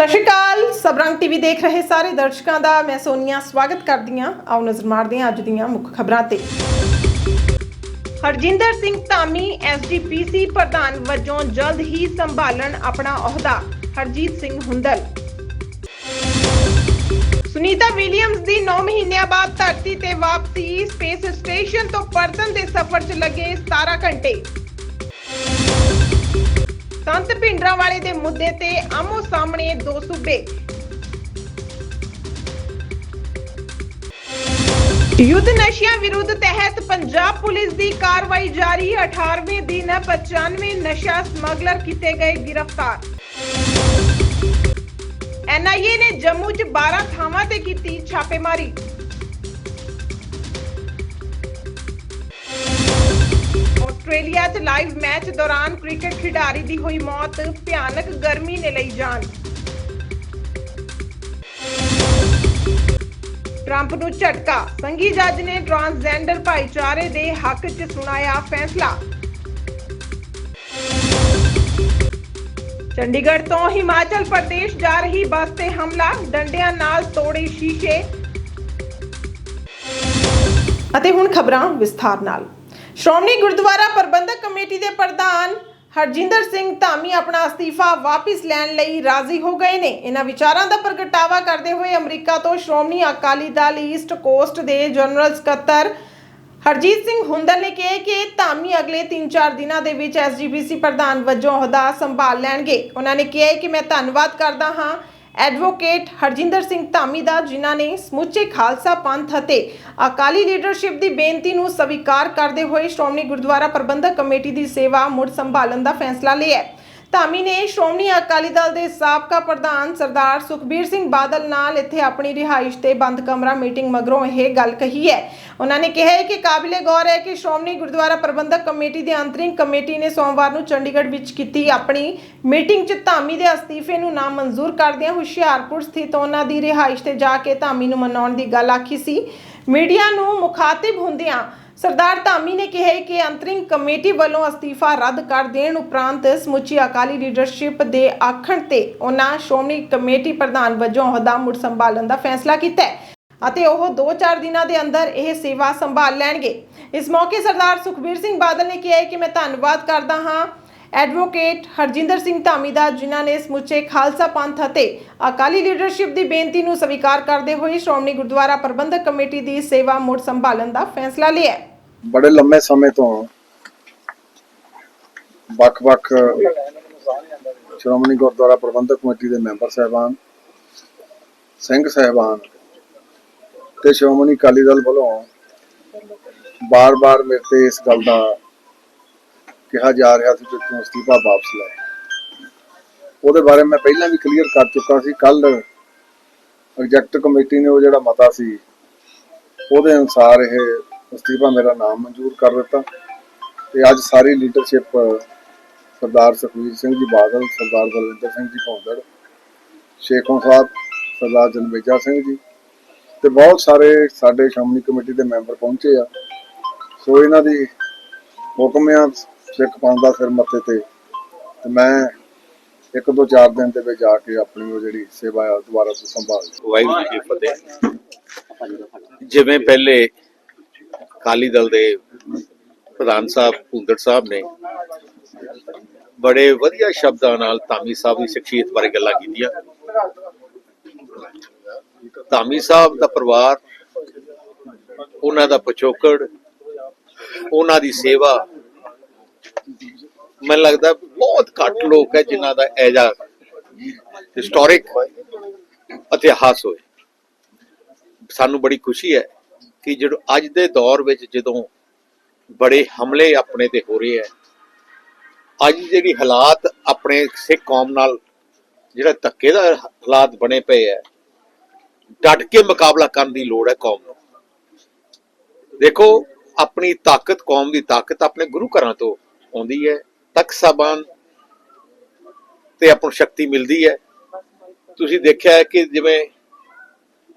ਸਤਿ ਸ਼੍ਰੀ ਅਕਾਲ। ਸਬਰੰਗ ਟੀਵੀ ਦੇਖ ਰਹੇ ਸਾਰੇ ਦਰਸ਼ਕਾਂ ਦਾ ਮੈਂ ਸੋਨੀਆ, ਸਵਾਗਤ ਕਰਦੀ ਹਾਂ ਆਓ ਨਜ਼ਰ ਮਾਰਦੇ ਹਾਂ ਅੱਜ ਦੀਆਂ ਮੁੱਖ ਖਬਰਾਂ ਤੇ। ਹਰਜਿੰਦਰ ਸਿੰਘ ਧਾਮੀ ਐਸਜੀਪੀਸੀ ਪ੍ਰਧਾਨ ਵਜੋਂ ਜਲਦ ਹੀ ਸੰਭਾਲਣ ਆਪਣਾ ਅਹੁਦਾ, ਹਰਜੀਤ ਸਿੰਘ ਹੁੰਦਲ। ਸੁਨੀਤਾ ਵਿਲੀਅਮਸ ਦੀ 9 ਮਹੀਨਿਆਂ ਬਾਅਦ ਧਰਤੀ ਤੇ ਵਾਪਸੀ, ਸਪੇਸ ਸਟੇਸ਼ਨ ਤੋਂ ਪਰਤਨ ਦੇ ਸਫ਼ਰ 'ਚ ਲੱਗੇ 17 ਘੰਟੇ। ਸੰਤ ਭਿੰਡਰਾਂ ਦੇ ਮੁੱਦੇ ਤੇ ਆਮੋ ਸਾਹਮਣੇ ਦੋ ਸੂਬੇ। ਯੁੱਧ ਨਸ਼ਿਆਂ ਵਿਰੁੱਧ ਤਹਿਤ ਪੰਜਾਬ ਪੁਲਿਸ ਦੀ ਕਾਰਵਾਈ ਜਾਰੀ। 18ਵੇਂ ਦਿਨ 95 ਨਸ਼ਾ ਸਮਗਲਰ ਕੀਤੇ ਗਏ ਗ੍ਰਿਫਤਾਰ। ਐਨਆਈਏ ਨੇ ਜੰਮੂ 'ਚ 12 ਥਾਵਾਂ ਤੇ ਕੀਤੀ ਛਾਪੇਮਾਰੀ। ਆਸਟ੍ਰੇਲੀਆ 'ਚ ਲਾਈਵ ਮੈਚ ਦੌਰਾਨ ਕ੍ਰਿਕਟ ਖਿਡਾਰੀ ਦੀ ਹੋਈ ਮੌਤ, ਭਿਆਨਕ ਗਰਮੀ ਨੇ ਲਈ ਜਾਨ। ਟਰੰਪ ਨੂੰ ਝਟਕਾ, ਸੰਘੀ ਜੱਜ ਨੇ ਟਰਾਂਸਜੈਂਡਰ ਭਾਈਚਾਰੇ ਦੇ ਹੱਕ 'ਚ ਸੁਣਾਇਆ ਫੈਸਲਾ। ਚੰਡੀਗੜ੍ਹ ਤੋਂ ਹਿਮਾਚਲ ਪ੍ਰਦੇਸ਼ ਜਾ ਰਹੀ ਬੱਸ ਤੇ ਹਮਲਾ, ਡੰਡਿਆਂ ਨਾਲ ਤੋੜੇ ਸ਼ੀਸ਼ੇ। ਅਤੇ ਹੁਣ ਖਬਰਾਂ ਵਿਸਥਾਰ ਨਾਲ। ਸ਼੍ਰੋਮਣੀ ਗੁਰਦੁਆਰਾ ਪ੍ਰਬੰਧਕ ਕਮੇਟੀ ਦੇ ਪ੍ਰਧਾਨ ਹਰਜਿੰਦਰ ਸਿੰਘ ਧਾਮੀ ਆਪਣਾ ਅਸਤੀਫਾ ਵਾਪਿਸ ਲੈਣ ਲਈ ਰਾਜ਼ੀ ਹੋ ਗਏ ਨੇ। ਇਹਨਾਂ ਵਿਚਾਰਾਂ ਦਾ ਪ੍ਰਗਟਾਵਾ ਕਰਦੇ ਹੋਏ ਅਮਰੀਕਾ ਤੋਂ ਸ਼੍ਰੋਮਣੀ ਅਕਾਲੀ ਦਲ ਈਸਟ ਕੋਸਟ ਦੇ ਜਨਰਲ ਸਕੱਤਰ ਹਰਜੀਤ ਸਿੰਘ ਹੁੰਦਲ ਨੇ ਕਿਹਾ ਕਿ ਧਾਮੀ ਅਗਲੇ 3-4 ਦਿਨਾਂ ਦੇ ਵਿੱਚ ਐਸਜੀਪੀਸੀ ਪ੍ਰਧਾਨ ਵਜੋਂ ਅਹੁਦਾ ਸੰਭਾਲ ਲੈਣਗੇ। ਉਹਨਾਂ ਨੇ ਕਿਹਾ ਕਿ ਮੈਂ ਧੰਨਵਾਦ ਕਰਦਾ ਹਾਂ ਐਡਵੋਕੇਟ ਹਰਜਿੰਦਰ ਸਿੰਘ ਧਾਮੀ ਦਾ, ਜਿਨ੍ਹਾਂ ਨੇ ਸਮੁੱਚੇ ਖਾਲਸਾ ਪੰਥ ਅਤੇ ਅਕਾਲੀ ਲੀਡਰਸ਼ਿਪ ਦੀ ਬੇਨਤੀ ਨੂੰ ਸਵੀਕਾਰ ਕਰਦੇ ਹੋਏ ਸ਼੍ਰੋਮਣੀ ਗੁਰਦੁਆਰਾ ਪ੍ਰਬੰਧਕ ਕਮੇਟੀ ਦੀ ਸੇਵਾ ਮੁੜ ਸੰਭਾਲਣ ਦਾ ਫੈਸਲਾ ਲਿਆ ਹੈ। ਧਾਮੀ ਨੇ ਸ਼੍ਰੋਮਣੀ ਅਕਾਲੀ ਦਲ ਦੇ ਸਾਬਕਾ ਪ੍ਰਧਾਨ ਸਰਦਾਰ ਸੁਖਬੀਰ ਸਿੰਘ ਬਾਦਲ ਨਾਲ ਇੱਥੇ ਆਪਣੀ ਰਿਹਾਇਸ਼ ਤੇ ਬੰਦ ਕਮਰਾ ਮੀਟਿੰਗ ਮਗਰੋਂ ਇਹ ਗੱਲ ਕਹੀ ਹੈ। ਉਹਨਾਂ ਨੇ ਕਿਹਾ ਹੈ ਕਿ ਕਾਬਿਲੇ ਗੌਰ ਹੈ ਕਿ ਸ਼੍ਰੋਮਣੀ ਗੁਰਦੁਆਰਾ ਪ੍ਰਬੰਧਕ ਕਮੇਟੀ ਦੀ ਅੰਤਰਿੰਗ ਕਮੇਟੀ ਨੇ ਸੋਮਵਾਰ ਨੂੰ ਚੰਡੀਗੜ੍ਹ ਵਿੱਚ ਕੀਤੀ ਆਪਣੀ ਮੀਟਿੰਗ 'ਚ ਧਾਮੀ ਦੇ ਅਸਤੀਫੇ ਨੂੰ ਨਾ ਮਨਜ਼ੂਰ ਕਰਦਿਆਂ ਹੁਸ਼ਿਆਰਪੁਰ ਸਥਿਤ ਉਹਨਾਂ ਦੀ ਰਿਹਾਇਸ਼ ਤੇ ਜਾ ਕੇ ਧਾਮੀ ਨੂੰ ਮਨਾਉਣ ਦੀ ਗੱਲ ਆਖੀ ਸੀ। ਮੀਡੀਆ ਨੂੰ ਮੁਖਾਤਿਬ ਹੁੰਦਿਆਂ ਸਰਦਾਰ ਧਾਮੀ ਨੇ ਕਿਹਾ ਕਿ ਅੰਤਰਿੰਗ ਕਮੇਟੀ ਵੱਲੋਂ ਅਸਤੀਫਾ ਰੱਦ ਕਰ ਦੇਣ ਉਪਰੰਤ ਸਮੁੱਚੀ ਅਕਾਲੀ ਲੀਡਰਸ਼ਿਪ ਦੇ ਆਖਣ ਤੇ ਉਹਨਾਂ ਸ਼੍ਰੋਮਣੀ ਕਮੇਟੀ ਪ੍ਰਧਾਨ ਵਜੋਂ ਅਹੁਦਾ ਮੁੜ ਸੰਭਾਲਣ ਦਾ ਫੈਸਲਾ ਕੀਤਾ ਹੈ ਅਤੇ ਉਹ 2-4 ਦਿਨਾਂ ਦੇ ਅੰਦਰ ਇਹ ਸੇਵਾ ਸੰਭਾਲ ਲੈਣਗੇ। ਇਸ ਮੌਕੇ ਸਰਦਾਰ ਸੁਖਬੀਰ ਸਿੰਘ ਬਾਦਲ ਨੇ ਕਿਹਾ ਹੈ ਕਿ ਮੈਂ ਧੰਨਵਾਦ ਕਰਦਾ ਹਾਂ ਐਡਵੋਕੇਟ ਹਰਜਿੰਦਰ ਸਿੰਘ ਧਾਮੀ ਦਾ, ਜਿਨ੍ਹਾਂ ਨੇ ਸਮੁੱਚੇ ਖਾਲਸਾ ਪੰਥ ਅਤੇ ਅਕਾਲੀ ਲੀਡਰਸ਼ਿਪ ਦੀ ਬੇਨਤੀ ਨੂੰ ਸਵੀਕਾਰ ਕਰਦੇ ਹੋਏ ਸ਼੍ਰੋਮਣੀ ਗੁਰਦੁਆਰਾ ਪ੍ਰਬੰਧਕ ਕਮੇਟੀ ਦੀ ਸੇਵਾ ਮੁੜ ਸੰਭਾਲਣ ਦਾ ਫੈਸਲਾ ਲਿਆ ਬੜੇ ਲੰਮੇ ਸਮੇਂ ਤੋਂ ਵੱਖ-ਵੱਖ ਸ਼੍ਰੋਮਣੀ ਗੁਰਦੁਆਰਾ ਪ੍ਰਬੰਧਕ ਕਮੇਟੀ ਦੇ ਮੈਂਬਰ ਸਹਿਬਾਨ, ਸਿੰਘ ਸਹਿਬਾਨ ਤੇ ਸ਼੍ਰੋਮਣੀ ਅਕਾਲੀ ਦਲ ਵੱਲੋਂ ਬਾਰ-ਬਾਰ ਮੇਰੇ ਤੇ ਇਸ ਗੱਲ ਦਾ ਕਿਹਾ ਜਾ ਰਿਹਾ ਸੀ ਕਿ ਤੂੰ ਅਸਤੀਫਾ ਵਾਪਸ ਲੈ। ਉਹਦੇ ਬਾਰੇ ਮੈਂ ਪਹਿਲਾਂ ਵੀ ਕਲੀਅਰ ਕਰ ਚੁੱਕਾ ਸੀ। ਕੱਲ ਐਗਜ਼ੈਕਟ ਕਮੇਟੀ ਨੇ ਉਹ ਜਿਹੜਾ ਮਤਾ ਸੀ, ਉਹਦੇ ਅਨੁਸਾਰ ਇਹ ਅਸਤੀਫਾ ਮੇਰਾ ਨਾਮ ਮਨਜ਼ੂਰ ਕਰ ਦਿੱਤਾ ਤੇ ਅੱਜ ਸਾਰੀ ਲੀਡਰਸ਼ਿਪ ਸਰਦਾਰ ਸੁਖਬੀਰ ਸਿੰਘ ਜੀ ਬਾਦਲ, ਸਰਦਾਰ ਬਲਵਿੰਦਰ ਸਿੰਘ ਜੀ ਭੌਂਦੜ, ਸ਼ੇਖੋਂ ਸਾਹਿਬ, ਸਰਦਾਰ ਜਨਮੇਜਾ ਸਿੰਘ ਜੀ ਤੇ ਬਹੁਤ ਸਾਰੇ ਸਾਡੇ ਸ਼੍ਰੋਮਣੀ ਕਮੇਟੀ ਦੇ ਮੈਂਬਰ ਪਹੁੰਚੇ ਆ। ਸੋ ਇਹਨਾਂ ਦੀ ਹੁਕਮ ਆ ਸਿੱਖ ਪੰਥ ਦਾ ਸਿਰ ਮੱਥੇ ਤੇ ਤੇ ਮੈਂ ਇੱਕ ਦੋ ਚਾਰ ਦਿਨ ਦੇ ਵਿੱਚ ਜਾ ਕੇ ਆਪਣੀ ਉਹ ਜਿਹੜੀ ਸੇਵਾ ਆ ਦੁਬਾਰਾ ਤੋਂ ਸੰਭਾਲ ਵਾਹਿਗੁਰੂ ਜੀ ਕੀ ਫਤਿਹ। ਜਿਵੇਂ ਪਹਿਲੇ ਅਕਾਲੀ ਦਲ ਦੇ ਪ੍ਰਧਾਨ ਸਾਹਿਬ ਭੁੰਦੜ ਸਾਹਿਬ ਨੇ ਬੜੇ ਵਧੀਆ ਸ਼ਬਦਾਂ ਨਾਲ ਧਾਮੀ ਸਾਹਿਬ ਦੀ ਸ਼ਖਸੀਅਤ ਬਾਰੇ ਗੱਲਾਂ ਕੀਤੀਆਂ। ਧਾਮੀ ਸਾਹਿਬ ਦਾ ਪਰਿਵਾਰ, ਉਹਨਾਂ ਦਾ ਪਿਛੋਕੜ, ਉਹਨਾਂ ਦੀ ਸੇਵਾ, ਮੈਨੂੰ ਲੱਗਦਾ ਬਹੁਤ ਘੱਟ ਲੋਕ ਹੈ ਜਿਨ੍ਹਾਂ ਦਾ ਐਜਾ ਹਿਸਟੋਰਿਕ ਇਤਿਹਾਸ ਹੋਏ। ਸਾਨੂੰ ਬੜੀ ਖੁਸ਼ੀ ਹੈ ਕਿ ਜਦੋਂ ਅੱਜ ਦੇ ਦੌਰ ਵਿੱਚ ਜਦੋਂ ਬੜੇ ਹਮਲੇ ਆਪਣੇ ਤੇ ਹੋ ਰਹੇ ਹੈ ਅੱਜ ਜਿਹੜੀ ਹਾਲਾਤ ਆਪਣੇ ਸਿੱਖ ਕੌਮ ਨਾਲ ਜਿਹੜਾ ਧੱਕੇ ਦਾ ਹਾਲਾਤ ਬਣੇ ਪਏ ਹੈ ਡਟ ਕੇ ਮੁਕਾਬਲਾ ਕਰਨ ਦੀ ਲੋੜ ਹੈ ਕੌਮ ਨੂੰ। ਦੇਖੋ, ਆਪਣੀ ਤਾਕਤ, ਕੌਮ ਦੀ ਤਾਕਤ ਆਪਣੇ ਗੁਰੂ ਘਰਾਂ ਤੋਂ ਆਉਂਦੀ ਹੈ, ਤਖਤ ਸਾਹਿਬਾਨ ਤੇ ਆਪਾਂ ਨੂੰ ਸ਼ਕਤੀ ਮਿਲਦੀ ਹੈ। ਤੁਸੀਂ ਦੇਖਿਆ ਹੈ ਕਿ ਜਿਵੇਂ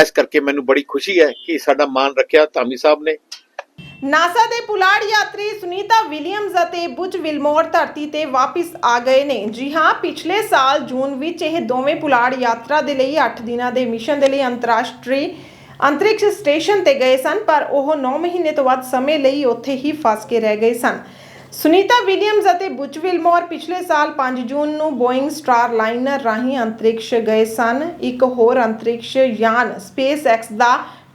ਇਸ ਕਰਕੇ ਮੈਨੂੰ ਬੜੀ ਖੁਸ਼ੀ ਹੈ ਕਿ ਸਾਡਾ ਮਾਨ ਰੱਖਿਆ ਧਾਮੀ ਸਾਹਿਬ ਨੇ। ਨਾਸਾ ਦੇ ਪੁਲਾੜ ਯਾਤਰੀ ਸੁਨੀਤਾ ਵਿਲੀਅਮਸ ਅਤੇ ਬੁਚ ਵਿਲਮੋਰ ਧਰਤੀ ਤੇ ਵਾਪਸ ਆ ਗਏ ਨੇ। ਜੀ ਹਾਂ, ਪਿਛਲੇ ਸਾਲ ਜੂਨ ਵਿੱਚ ਇਹ ਦੋਵੇਂ ਪੁਲਾੜ ਯਾਤਰਾ ਦੇ ਲਈ 8 ਦਿਨਾਂ ਦੇ ਮਿਸ਼ਨ ਦੇ ਲਈ ਅੰਤਰਰਾਸ਼ਟਰੀ ਅੰਤਰਿਕਸ਼ ਸਟੇਸ਼ਨ ਤੇ ਗਏ ਸਨ, ਪਰ ਉਹ 9 ਮਹੀਨੇ ਤੋਂ ਵੱਧ ਸਮੇਂ ਲਈ ਉੱਥੇ ਹੀ ਫਸ ਕੇ ਰਹਿ ਗਏ ਸਨ। ਸੁਨੀਤਾ ਵਿਲੀਅਮਸ ਅਤੇ ਬੁਚ ਵਿਲਮੋਰ ਪਿਛਲੇ ਸਾਲ 5 ਜੂਨ ਨੂੰ ਬੋਇੰਗ ਸਟਾਰ ਲਾਈਨਰ ਰਾਹੀਂ ਅੰਤਰਿਕਸ਼ ਗਏ ਸਨ। ਇੱਕ ਹੋਰ ਅੰਤਰਿਕਸ਼ ਯਾਨ ਸਪੇਸ ਐਕਸ ਦਾ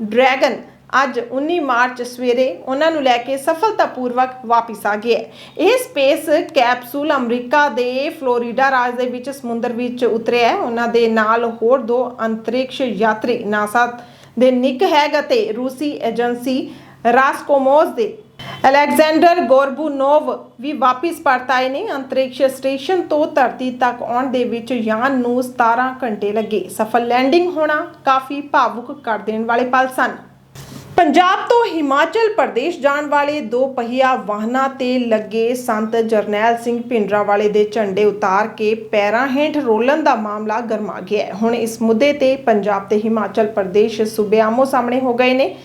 ਡਰੈਗਨ ਅੱਜ 19 ਮਾਰਚ ਸਵੇਰੇ ਉਹਨਾਂ ਨੂੰ ਲੈ ਕੇ ਸਫਲਤਾਪੂਰਵਕ ਵਾਪਸ ਆ ਗਿਆ ਇਹ ਸਪੇਸ ਕੈਪਸੂਲ ਅਮਰੀਕਾ ਦੇ ਫਲੋਰੀਡਾ ਰਾਜ ਦੇ ਵਿੱਚ ਸਮੁੰਦਰ ਵਿੱਚ ਉਤਰਿਆ ਹੈ। ਉਹਨਾਂ ਦੇ ਨਾਲ ਹੋਰ ਦੋ ਅੰਤਰਿਕਸ਼ ਯਾਤਰੀ ਨਾਸਾ ਦੇ ਨਿਕ ਹੈਗ ਅਤੇ ਰੂਸੀ ਏਜੰਸੀ ਰਾਸਕੋਮੋਸ ਦੇ ਅਲੈਗਜ਼ੈਂਡਰ ਗੋਰਬੂਨੋਵ ਵੀ ਵਾਪਸ ਪਰਤ ਆਏ ਨੇ। ਅੰਤਰਿਕਸ਼ ਸਟੇਸ਼ਨ ਤੋਂ ਧਰਤੀ ਤੱਕ ਆਉਣ ਦੇ ਵਿੱਚ ਯਾਨ ਨੂੰ 17 ਘੰਟੇ ਲੱਗੇ। ਸਫਲ ਲੈਂਡਿੰਗ ਹੋਣਾ ਕਾਫੀ ਭਾਵੁਕ ਕਰ ਦੇਣ ਵਾਲੇ ਪਲ ਸਨ। ਪੰਜਾਬ ਤੋਂ ਹਿਮਾਚਲ ਪ੍ਰਦੇਸ਼ ਜਾਣ ਵਾਲੇ ਦੋ ਪਹੀਆ ਵਾਹਨਾਂ ਤੇ ਲੱਗੇ ਸੰਤ ਜਰਨੈਲ ਸਿੰਘ ਭਿੰਡਰਾਵਾਲੇ ਦੇ ਝੰਡੇ ਉਤਾਰ ਕੇ ਪੈਰਾਂ ਹੇਠ ਰੋਲਣ ਦਾ ਮਾਮਲਾ ਗਰਮਾ ਗਿਆ ਹੈ। ਹੁਣ ਇਸ ਮੁੱਦੇ ਤੇ ਪੰਜਾਬ ਤੇ ਹਿਮਾਚਲ ਪ੍ਰਦੇਸ਼ ਸੂਬੇ ਆਮੋ ਸਾਹਮਣੇ ਹੋ ਗਏ ਨੇ।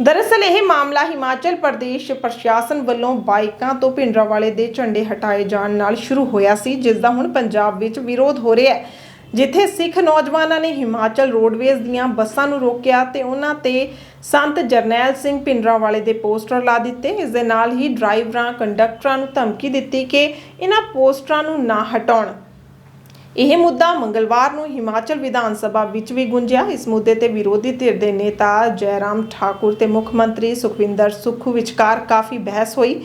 ਦਰਅਸਲ ਇਹ ਮਾਮਲਾ ਹਿਮਾਚਲ ਪ੍ਰਦੇਸ਼ ਪ੍ਰਸ਼ਾਸਨ ਵੱਲੋਂ ਬਾਈਕਾਂ ਤੋਂ ਭਿੰਡਰਾਵਾਲੇ ਦੇ ਝੰਡੇ ਹਟਾਏ ਜਾਣ ਨਾਲ ਸ਼ੁਰੂ ਹੋਇਆ ਸੀ, ਜਿਸ ਦਾ ਹੁਣ ਪੰਜਾਬ ਵਿੱਚ ਵਿਰੋਧ ਹੋ ਰਿਹਾ ਹੈ। ਜਿੱਥੇ ਸਿੱਖ ਨੌਜਵਾਨਾਂ ਨੇ ਹਿਮਾਚਲ ਰੋਡਵੇਜ਼ ਦੀਆਂ ਬੱਸਾਂ ਨੂੰ ਰੋਕਿਆ ਤੇ ਉਹਨਾਂ ਤੇ ਸੰਤ ਜਰਨੈਲ ਸਿੰਘ ਭਿੰਡਰਾਵਾਲੇ ਦੇ ਪੋਸਟਰ ਲਾ ਦਿੱਤੇ। ਇਸ ਦੇ ਨਾਲ ਹੀ ਡਰਾਈਵਰਾਂ, ਕੰਡਕਟਰਾਂ ਨੂੰ ਧਮਕੀ ਦਿੱਤੀ ਕਿ ਇਹਨਾਂ ਪੋਸਟਰਾਂ ਨੂੰ ਨਾ ਹਟਾਉਣ। ਇਹ ਮੁੱਦਾ ਮੰਗਲਵਾਰ ਨੂੰ ਹਿਮਾਚਲ ਵਿਧਾਨ ਸਭਾ ਵਿੱਚ ਵੀ ਗੁੰਜਿਆ ਇਸ ਮੁੱਦੇ ਤੇ ਵਿਰੋਧੀ ਧਿਰ ਦੇ ਨੇਤਾ ਜੈਰਾਮ ਠਾਕੁਰ ਤੇ ਮੁੱਖ ਮੰਤਰੀ ਸੁਖਵਿੰਦਰ ਸੁੱਖੂ ਵਿਚਕਾਰ ਕਾਫੀ ਬਹਿਸ ਹੋਈ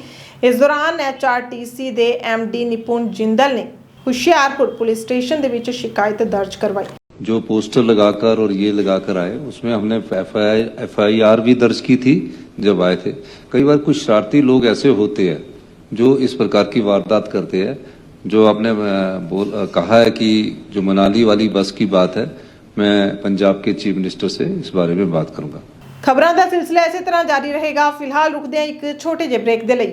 ਇਸ ਦੌਰਾਨ ਐਚਆਰਟੀਸੀ ਦੇ ਐਮਡੀ ਨਿਪੁੰਨ ਜਿੰਦਲ ਨੇ ਹੁਸ਼ਿਆਰਪੁਰ ਪੁਲਿਸ ਸਟੇਸ਼ਨ ਦੇ ਵਿੱਚ ਸ਼ਿਕਾਇਤ ਦਰਜ ਕਰਵਾਈ जो पोस्टर लगाकर और ये लगाकर आए उसमें हमने एफ आई आर भी दर्ज की थी जब आए थे कई बार कुछ शरारती लोग ऐसे होते हैं जो इस प्रकार की वारदात करते हैं जो आपने अ, बोल अ, कहा है कि जो मनाली वाली बस की बात है मैं पंजाब के चीफ मिनिस्टर से इस बारे में बात करूंगा ਖਬਰਾਂ ਦਾ ਸਿਲਸਿਲਾ ਇਸੇ ਤਰ੍ਹਾਂ ਜਾਰੀ ਰਹੇਗਾ ਫਿਲਹਾਲ ਰੁਕਦੇ ਹਾਂ ਇੱਕ ਛੋਟੇ ਜਿਹੇ ਬ੍ਰੇਕ ਦੇ ਲਈ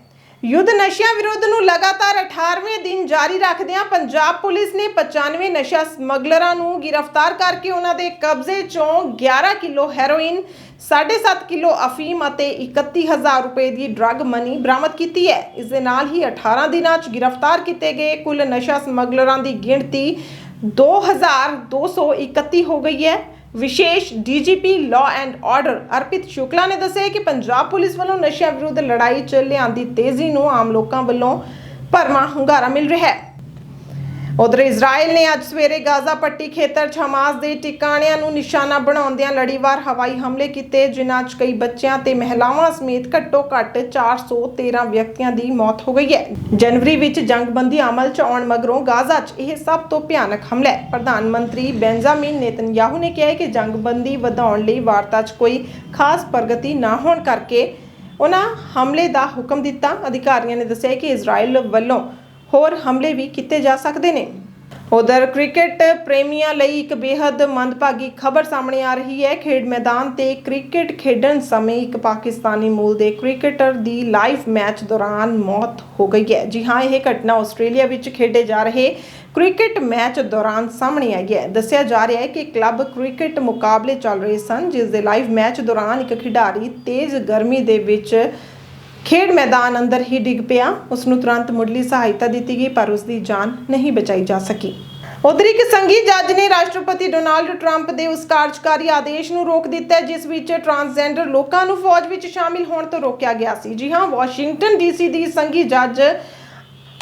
ਯੁੱਧ ਨਸ਼ਿਆਂ ਵਿਰੁੱਧ ਨੂੰ ਲਗਾਤਾਰ 18ਵੇਂ ਦਿਨ ਜਾਰੀ ਰੱਖਦਿਆਂ ਪੰਜਾਬ ਪੁਲਿਸ ਨੇ 95 ਨਸ਼ਾ ਸਮਗਲਰਾਂ ਨੂੰ ਗ੍ਰਿਫਤਾਰ ਕਰਕੇ ਉਹਨਾਂ ਦੇ ਕਬਜ਼ੇ ਚੋਂ 11 ਕਿਲੋ ਹੈਰੋਇਨ 7.5 ਕਿਲੋ ਅਫੀਮ ਅਤੇ 31000 ਰੁਪਏ ਦੀ ਡਰੱਗ ਮਨੀ ਬਰਾਮਦ ਕੀਤੀ ਹੈ। ਇਸ ਦੇ ਨਾਲ ਹੀ 18 ਦਿਨਾਂ 'ਚ ਗ੍ਰਿਫਤਾਰ ਕੀਤੇ ਗਏ ਕੁੱਲ ਨਸ਼ਾ ਸਮਗਲਰਾਂ ਦੀ ਗਿਣਤੀ 2231 ਹੋ ਗਈ ਹੈ। ਵਿਸ਼ੇਸ਼ DGP law and order Arpit Shukla ਨੇ ਦੱਸਿਆ ਕਿ ਪੰਜਾਬ ਪੁਲਿਸ ਵੱਲੋਂ ਨਸ਼ਿਆਂ ਵਿਰੁੱਧ ਲੜਾਈ 'ਚ ਲਿਆਂਦੀ ਤੇਜ਼ੀ ਨੂੰ ਆਮ ਲੋਕਾਂ ਵੱਲੋਂ ਭਰਵਾਂ ਹੁੰਗਾਰਾ ਮਿਲ ਰਿਹਾ ਹੈ। ਉਧਰ ਇਜ਼ਰਾਈਲ ਨੇ ਅੱਜ ਸਵੇਰੇ ਗਾਜ਼ਾ ਪੱਟੀ ਖੇਤਰ 'ਚ ਹਮਾਸ ਦੇ ਟਿਕਾਣਿਆਂ ਨੂੰ ਨਿਸ਼ਾਨਾ ਬਣਾਉਂਦਿਆਂ ਲੜੀਵਾਰ ਹਵਾਈ ਹਮਲੇ ਕੀਤੇ, ਜਿਨ੍ਹਾਂ 'ਚ ਕਈ ਬੱਚਿਆਂ ਤੇ ਮਹਿਲਾਵਾਂ ਸਮੇਤ ਘੱਟੋ-ਘੱਟ 413 ਵਿਅਕਤੀਆਂ ਦੀ ਮੌਤ ਹੋ ਗਈ ਹੈ। ਜਨਵਰੀ ਵਿੱਚ ਜੰਗਬੰਦੀ ਅਮਲ 'ਚ ਆਉਣ ਮਗਰੋਂ ਗਾਜ਼ਾ 'ਚ ਇਹ ਸਭ ਤੋਂ ਭਿਆਨਕ ਹਮਲਾ ਹੈ। ਪ੍ਰਧਾਨ ਮੰਤਰੀ ਬੈਂਜਾਮਿਨ ਨੇਤਨਯਾਹੂ ਨੇ ਕਿਹਾ ਹੈ ਕਿ ਜੰਗਬੰਦੀ ਵਧਾਉਣ ਲਈ ਵਾਰਤਾ 'ਚ ਕੋਈ ਖਾਸ ਪ੍ਰਗਤੀ ਨਾ ਹੋਣ ਕਰਕੇ ਉਹਨਾਂ ਹਮਲੇ ਦਾ ਹੁਕਮ ਦਿੱਤਾ। ਅਧਿਕਾਰੀਆਂ ਨੇ ਦੱਸਿਆ ਕਿ ਇਜ਼ਰਾਈਲ ਵੱਲੋਂ ਹੋਰ ਹਮਲੇ ਵੀ ਕੀਤੇ ਜਾ ਸਕਦੇ ਨੇ। ਉਧਰ ਕ੍ਰਿਕਟ ਪ੍ਰੇਮੀਆਂ ਲਈ ਇੱਕ ਬੇहद ਮੰਦਭਾਗੀ ਖਬਰ ਸਾਹਮਣੇ ਆ ਰਹੀ ਹੈ। ਖੇਡ ਮੈਦਾਨ ਤੇ ਕ੍ਰਿਕਟ ਖੇਡਣ ਸਮੇਂ ਇੱਕ ਪਾਕਿਸਤਾਨੀ ਮੂਲ ਦੇ ਕ੍ਰਿਕਟਰ ਦੀ ਲਾਈਵ ਮੈਚ ਦੌਰਾਨ ਮੌਤ ਹੋ ਗਈ ਹੈ। ਜੀ ਹਾਂ, ਇਹ ਘਟਨਾ ਆਸਟ੍ਰੇਲੀਆ ਵਿੱਚ ਖੇਡੇ ਜਾ ਰਹੇ ਕ੍ਰਿਕਟ ਮੈਚ ਦੌਰਾਨ ਸਾਹਮਣੇ ਆਈ ਹੈ। ਦੱਸਿਆ ਜਾ ਰਿਹਾ ਹੈ ਕਿ ਕਲੱਬ ਕ੍ਰਿਕਟ ਮੁਕਾਬਲੇ ਚੱਲ ਰਹੇ ਸਨ, ਜਿਸ ਦੇ ਲਾਈਵ ਮੈਚ ਦੌਰਾਨ ਇੱਕ ਖਿਡਾਰੀ ਤੇਜ਼ ਗਰਮੀ ਦੇ ਵਿੱਚ ਖੇਡ ਮੈਦਾਨ ਅੰਦਰ ਹੀ ਡਿੱਗ ਪਿਆ। ਉਸ ਨੂੰ ਤੁਰੰਤ ਮੁੱਢਲੀ ਸਹਾਇਤਾ ਦਿੱਤੀ ਗਈ ਪਰ ਉਸ ਦੀ ਜਾਨ ਨਹੀਂ ਬਚਾਈ ਜਾ ਸਕੀ। ਉਧਰ ਇੱਕ ਸੰਘੀ ਜੱਜ ਨੇ ਰਾਸ਼ਟਰਪਤੀ ਡੋਨਾਲਡ ਟਰੰਪ ਦੇ ਉਸ ਕਾਰਜਕਾਰੀ ਆਦੇਸ਼ ਨੂੰ ਰੋਕ ਦਿੱਤਾ ਹੈ, ਜਿਸ ਵਿੱਚ ਟਰਾਂਸਜੈਂਡਰ ਲੋਕਾਂ ਨੂੰ ਫੌਜ ਵਿੱਚ ਸ਼ਾਮਿਲ ਹੋਣ ਤੋਂ ਰੋਕਿਆ ਗਿਆ ਸੀ। ਜੀ ਹਾਂ ਵਾਸ਼ਿੰਗਟਨ ਡੀਸੀ ਦੀ ਸੰਘੀ ਜੱਜ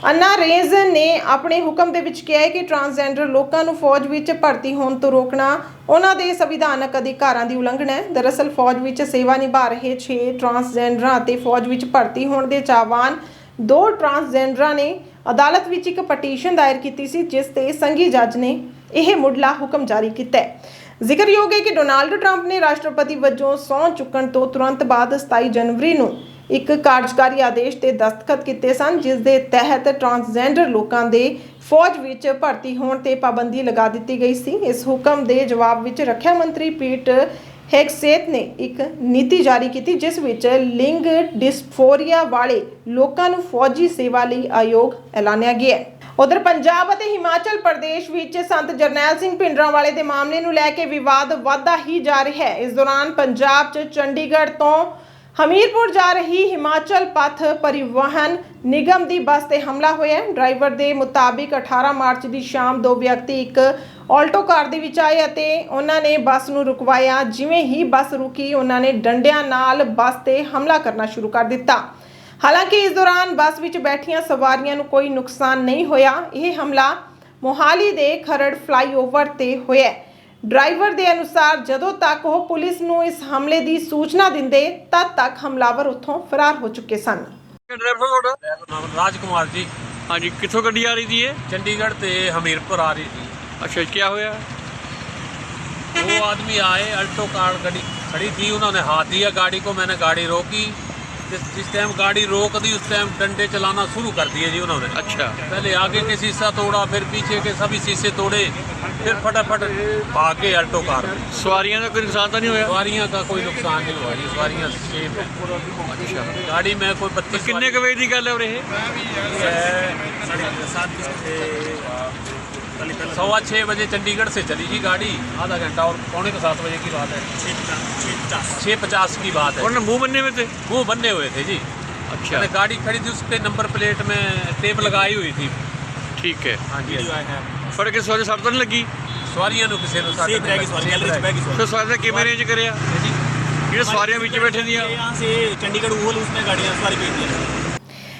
ਅੰਨਾ ਰੇਜ਼ ਨੇ ਆਪਣੇ ਹੁਕਮ ਦੇ ਵਿੱਚ ਕਿਹਾ ਹੈ ਕਿ ਟਰਾਂਸਜੈਂਡਰ ਲੋਕਾਂ ਨੂੰ ਫੌਜ ਵਿੱਚ ਭਰਤੀ ਹੋਣ ਤੋਂ ਰੋਕਣਾ ਉਹਨਾਂ ਦੇ ਸੰਵਿਧਾਨਕ ਅਧਿਕਾਰਾਂ ਦੀ ਉਲੰਘਣਾ ਹੈ। ਦਰਅਸਲ, ਫੌਜ ਵਿੱਚ ਸੇਵਾ ਨਿਭਾ ਰਹੇ 6 ਟਰਾਂਸਜੈਂਡਰਾਂ ਅਤੇ ਫੌਜ ਵਿੱਚ ਭਰਤੀ ਹੋਣ ਦੇ ਚਾਹਵਾਨ ਦੋ ਟਰਾਂਸਜੈਂਡਰਾਂ ਨੇ ਅਦਾਲਤ ਵਿੱਚ ਇੱਕ ਪਟੀਸ਼ਨ ਦਾਇਰ ਕੀਤੀ ਸੀ, ਜਿਸ ਤੇ ਸੰਘੀ ਜੱਜ ਨੇ ਇਹ ਮੁੱਢਲਾ ਹੁਕਮ ਜਾਰੀ ਕੀਤਾ ਹੈ। ਜ਼ਿਕਰਯੋਗ ਹੈ ਕਿ ਡੋਨਾਲਡ ਟਰੰਪ ਨੇ ਰਾਸ਼ਟਰਪਤੀ ਵਜੋਂ ਸਹੁੰ ਚੁੱਕਣ ਤੋਂ ਤੁਰੰਤ ਬਾਅਦ 27 ਜਨਵਰੀ ਨੂੰ ਇੱਕ ਕਾਰਜਕਾਰੀ ਆਦੇਸ਼ ਤੇ ਦਸਤਖਤ ਕੀਤੇ ਸਨ, ਜਿਸ ਦੇ ਤਹਿਤ ਟਰਾਂਸਜੈਂਡਰ ਲੋਕਾਂ ਦੇ ਫੌਜ ਵਿੱਚ ਭਰਤੀ ਹੋਣ ਤੇ ਪਾਬੰਦੀ ਲਗਾ ਦਿੱਤੀ ਗਈ ਸੀ। ਇਸ ਹੁਕਮ ਦੇ ਜਵਾਬ ਵਿੱਚ ਰੱਖਿਆ ਮੰਤਰੀ ਪੀਟ ਹੈਗਸੇਤ ਨੇ ਇੱਕ ਨੀਤੀ ਜਾਰੀ ਕੀਤੀ, ਜਿਸ ਵਿੱਚ ਲਿੰਗ ਡਿਸਫੋਰੀਆ ਵਾਲੇ ਲੋਕਾਂ ਨੂੰ ਫੌਜੀ ਸੇਵਾ ਲਈ ਆਯੋਗ ਐਲਾਨਿਆ ਗਿਆ ਹੈ। ਉਧਰ ਪੰਜਾਬ ਅਤੇ ਹਿਮਾਚਲ ਪ੍ਰਦੇਸ਼ ਵਿੱਚ ਸੰਤ ਜਰਨੈਲ ਸਿੰਘ ਭਿੰਡਰਾਂਵਾਲੇ ਦੇ ਮਾਮਲੇ ਨੂੰ ਲੈ ਕੇ ਵਿਵਾਦ ਵਧਦਾ ਹੀ ਜਾ ਰਿਹਾ ਹੈ। ਇਸ ਦੌਰਾਨ ਪੰਜਾਬ 'ਚ ਚੰਡੀਗੜ੍ਹ ਤੋਂ ਹਮੀਰਪੁਰ ਜਾ ਰਹੀ ਹਿਮਾਚਲ ਪਥ ਪਰਿਵਹਨ ਨਿਗਮ ਦੀ ਬੱਸ ਤੇ ਹਮਲਾ ਹੋਇਆ ਡਰਾਈਵਰ ਦੇ ਮੁਤਾਬਿਕ 18 ਮਾਰਚ ਦੀ ਸ਼ਾਮ ਦੋ ਵਿਅਕਤੀ ਇੱਕ ਆਲਟੋ ਕਾਰ ਦੇ ਵਿੱਚ ਆਏ ਅਤੇ ਉਹਨਾਂ ਨੇ ਬੱਸ ਨੂੰ ਰੁਕਵਾਇਆ। ਜਿਵੇਂ ਹੀ ਬੱਸ ਰੁਕੀ, ਉਹਨਾਂ ਨੇ ਡੰਡਿਆਂ ਨਾਲ ਬੱਸ ਤੇ ਹਮਲਾ ਕਰਨਾ ਸ਼ੁਰੂ ਕਰ ਦਿੱਤਾ। ਹਾਲਾਂਕਿ ਇਸ ਦੌਰਾਨ ਬੱਸ ਵਿੱਚ ਬੈਠੀਆਂ ਸਵਾਰੀਆਂ ਨੂੰ ਕੋਈ ਨੁਕਸਾਨ ਨਹੀਂ ਹੋਇਆ। ਇਹ ਹਮਲਾ ਮੋਹਾਲੀ ਦੇ ਖਰੜ ਫਲਾਈਓਵਰ ਤੇ ਹੋਇਆ ਡਰਾਈਵਰ ਦੇ ਅਨੁਸਾਰ ਜਦੋਂ ਤੱਕ ਉਹ ਪੁਲਿਸ ਨੂੰ ਇਸ ਹਮਲੇ ਦੀ ਸੂਚਨਾ ਦਿੰਦੇ ਤਦ ਤੱਕ ਹਮਲਾਵਰ ਉੱਥੋਂ ਫਰਾਰ ਹੋ ਚੁੱਕੇ ਸਨ ਡਰਾਈਵਰ ਤੁਹਾਡਾ ਨਾਮ ਰਾਜ ਕੁਮਾਰ ਜੀ ਹਾਂਜੀ ਕਿੱਥੋਂ ਗੱਡੀ ਆ ਰਹੀ ਸੀ ਇਹ चंडीगढ़ से हमीरपुर आ रही थी ਅੱਛਾ ਕੀ ਹੋਇਆ वो आदमी आए अल्टो कार गाड़ी खड़ी थी उन्होंने हाथ दिया गाड़ी को मैंने गाड़ी रोकी जिस जिस टाइम गाड़ी रोक दी उस टाइम डंडे चलाना शुरू कर दिए जी उन्होंने अच्छा पहले आगे के शीशा तोड़ा फिर पीछे के सभी शीशे तोड़े फिर फटाफट भाग के अल्टो कार सवारियां का कोई नुकसान तो नहीं हुआ सवारियां का कोई नुकसान नहीं हुआ जी सवारियां सेफ अच्छा गाड़ी में कोई बत्तीस किन्ने कवे की गल है सवा छः बजे चंडीगढ़ से चली जी गाड़ी आधा घंटा और पौने के सात बजे की बात है छः पचास की बात है ਉਹਨਾਂ ਮੂੰਹ ਬੰਨੇ ਹੋਏ ਤੇ मुंह बनने हुए थे जी ਅੱਛਾ मैंने गाड़ी खड़ी थी उस पे नंबर प्लेट में टेप लगाई हुई थी ਠੀਕ ਹੈ हाँ जी ਫੜ ਕੇ ਸਵਾਰੀ ਸੱਟ ਤਾਂ ਨਹੀਂ ਲੱਗੀ सवारियां नु किसी नु साथ नहीं लगी। ਫਿਰ ਸਵਾਰੀ ਦਾ ਕਿਵੇਂ ਅਰੇਂਜ ਕਰਿਆ ਜਿਹੜੇ ਸਵਾਰੀਆਂ ਵਿੱਚ ਬੈਠੇ ਦੀਆਂ यहाँ से चंडीगढ़ ओवल उसमें गाड़ियाँ सवारी भेज दी